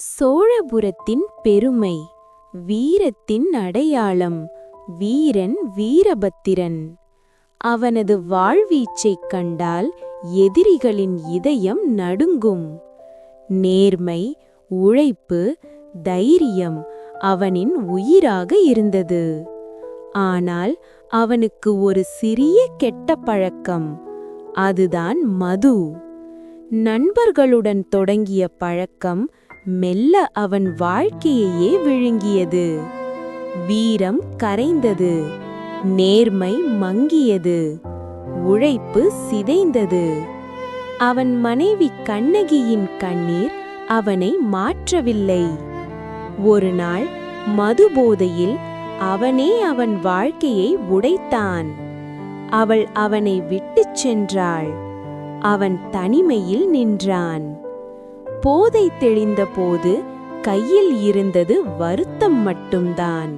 சோழபுரத்தின் பெருமை வீரத்தின் அடையாளம் வீரன் வீரபத்திரன். அவனது வாழ்வீச்சைக் கண்டால் எதிரிகளின் இதயம் நடுங்கும். நேர்மை உழைப்பு தைரியம் அவனின் உயிராக இருந்தது. ஆனால் அவனுக்கு ஒரு சிறிய கெட்ட பழக்கம் அதுதான் மது. நண்பர்களுடன் தொடங்கிய பழக்கம் மெல்ல அவன் வாழ்க்கையையே விழுங்கியது. வீரம் கரைந்தது. நேர்மை மங்கியது. உழைப்பு சிதைந்தது. அவன் மனைவி கண்ணகியின் கண்ணீர் அவனை மாற்றவில்லை. ஒரு நாள் மதுபோதையில் அவனே அவன் வாழ்க்கையை உடைத்தான். அவள் அவனை விட்டுச் சென்றாள். அவன் தனிமையில் நின்றான். போதை தெளிந்தபோது கையில் இருந்தது வருத்தம் மட்டும்தான்.